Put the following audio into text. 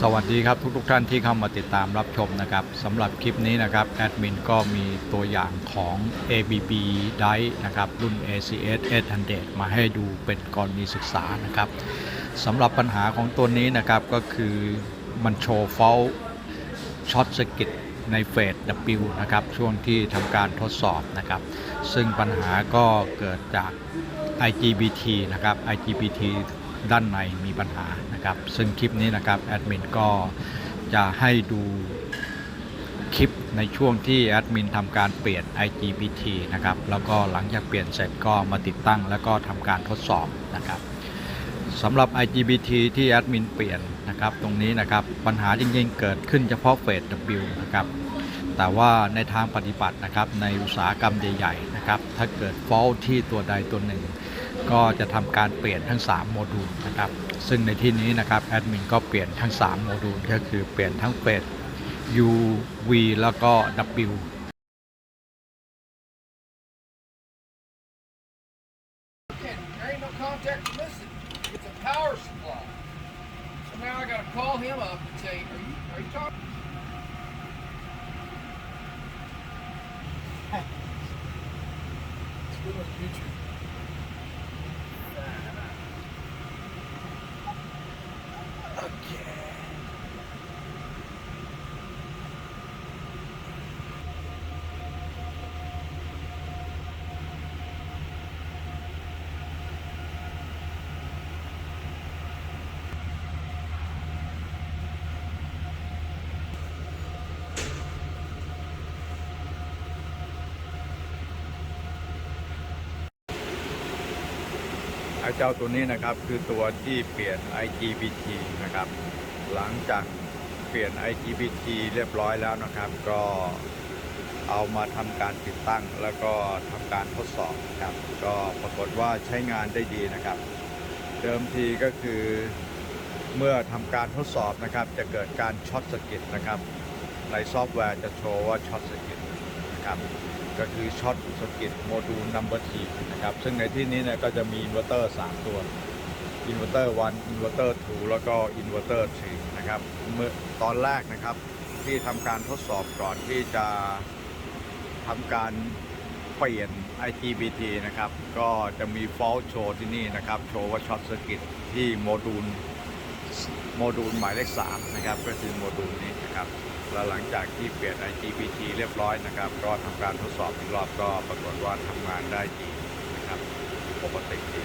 สวัสดีครับทุกทท่านที่เข้ามาติดตามรับชมนะครับสำหรับคลิปนี้นะครับแอดมินก็มีตัวอย่างของ ABB Dice นะครับรุ่น ACS 800 มาให้ดูเป็นกรณีศึกษานะครับสำหรับปัญหาของตัวนี้นะครับก็คือมันโชว์ฟลช็อตสกิตในเฟส W นะครับช่วงที่ทำการทดสอบนะครับ ซึ่งปัญหาก็เกิดจาก IGBT นะครับ IGBT ด้านในมีปัญหานะครับ ซึ่งคลิปนี้นะครับแอดมินก็จะให้ดูคลิปในช่วงที่แอดมินทำการเปลี่ยน IGBT นะครับ แล้วก็หลังจากเปลี่ยนเสร็จก็มาติดตั้งแล้วก็ทำการทดสอบนะครับสำหรับ IGBT ที่แอดมินเปลี่ยนนะครับ ตรงนี้นะครับปัญหาจริงๆเกิดขึ้นเฉพาะเฟส W นะครับ แต่ว่าในทางปฏิบัตินะครับในอุตสาหกรรมใหญ่ๆนะครับ ถ้าเกิดฟอลที่ตัวใดตัวหนึ่ง ก็จะทำการเปลี่ยนทั้ง 3 โมดูลนะครับ ซึ่งในที่นี้นะครับแอดมินก็เปลี่ยนทั้ง 3 โมดูลก็คือเปลี่ยนทั้งเฟส U V แล้วก็ W Okay, ไอ้เจ้าตัวนี้นะครับคือตัวที่เปลี่ยน IGBT นะครับ หลังจากเปลี่ยน IGBT เรียบร้อยแล้วนะครับ ก็เอามาทำการติดตั้งแล้วก็ทำการทดสอบนะครับ ก็ปรากฏว่าใช้งานได้ดีนะครับ เดิมทีก็คือเมื่อทำการทดสอบนะครับ จะเกิดการช็อตสกิตนะครับ ในซอฟต์แวร์จะโชว์ว่าช็อตสกิตนะครับ ก็คือช็อตสกิตโมดูลนัมเบอร์ทีนะครับ ซึ่งในที่นี้เนี่ยก็จะมีอินเวอร์เตอร์ 3 ตัวอินเวอร์เตอร์1อินเวอร์เตอร์2แล้วก็อินเวอร์เตอร์3นะครับเมื่อตอนแรกนะครับที่ทำการทดสอบก่อนที่จะทำการเปลี่ยน IGBT นะครับ ก็จะมี fault show ที่นี่นะครับ โชว์ว่าช็อตสกิตที่โมดูล โมดูลหมายเลข3นะครับก็คือโมดูลนี้นะครับแล้วหลังจากที่เปลี่ยน IGBT เรียบร้อยนะครับ ก็ทำการทดสอบอีกรอบก็ปรากฏว่าทำงานได้ดีนะครับปกติดี